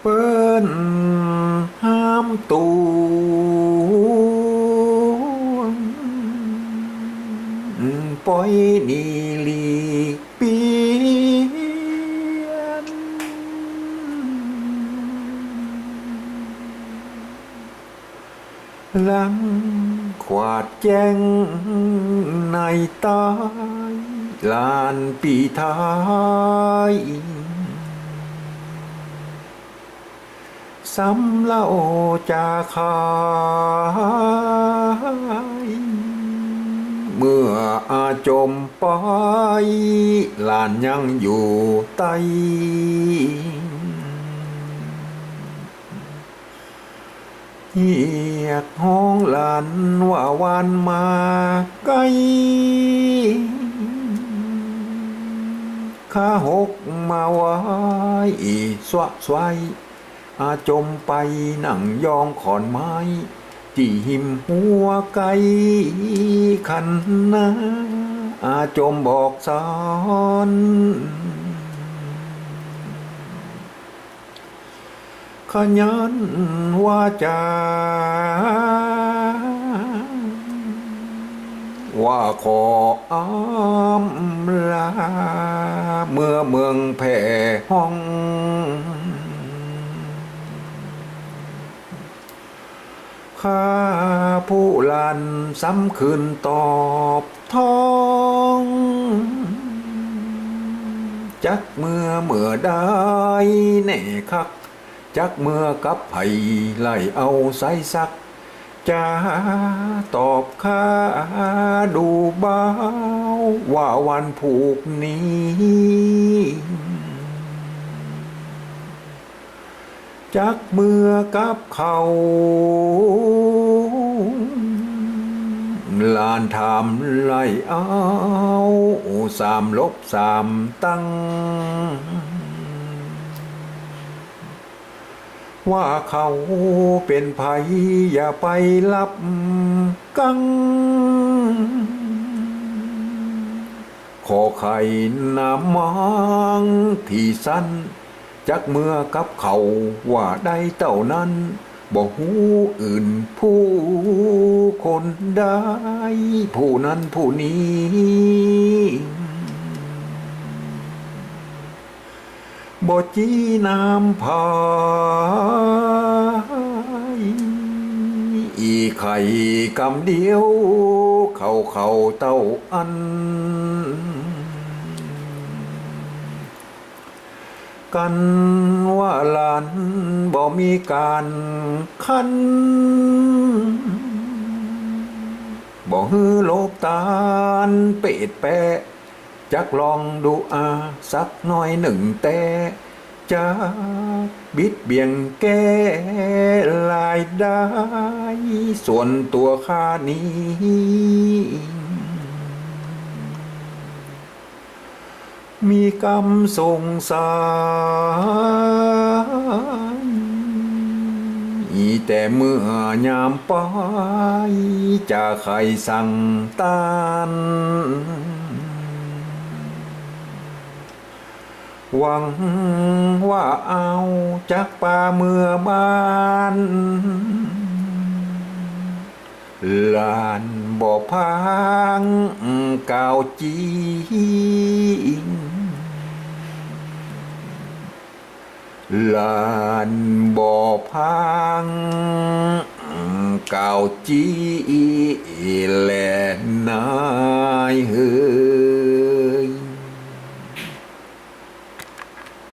เปิ้นห้ามตูปล่อยนีลีปียนหลังขวาดแจ้งในตายลานปีท้าย สำเล่าจาขายเมื่ออาจมไปลานยังอยู่ใต้เฮียกห้องหลานว่าวันมาไกลข้าหกมาไว้สวะสวย อาจมไปนั่งยองขอนไม้ที่หิมหัวไก่ขันนาอาจมบอกสอนขยันว่าจาว่าขออำลา เมื่อเมืองแผ่ห้อง ข้าผู้ลันซ้ำคืนตอบท้อง จักเมื่อเมื่อได้แน่คัก จักเมื่อกับไผ่ไล่เอาใส่ซักจะตอบข้าดูเบาว่าวันผูกนี้ จักเมื่อกับเขาลานทำไล่เอาสามลบสามตั้ง ว่าเขาเป็นภัยอย่าไปรับกัง ขอไข่น้ำมังที่สั้น จักเมื่อกับเขาว่าได้เต่านั้นบอกหูอื่นผู้คนได้ ผู้นั้นผู้นี้ บ่จีน้ำพายอีไข่กำเดียว เขาเขาเต้าอัน กันว่าหลานบ่มีการคันบ่ฮือโลบตาลเป็ดแปะจักลองดูอาสักหน่อยหนึ่งแต่จะบิดเบี่ยงแก้ลายได้ ส่วนตัวข้านี้ มีกรรมส่งสายอีแต่เมื่อยามไปจะใครสั่งตานหวังว่าเอาจากป่าเมื่อบ้านลานบ่อพังกาวจี ลานบ่อพังเกาจีแลนายเฮือ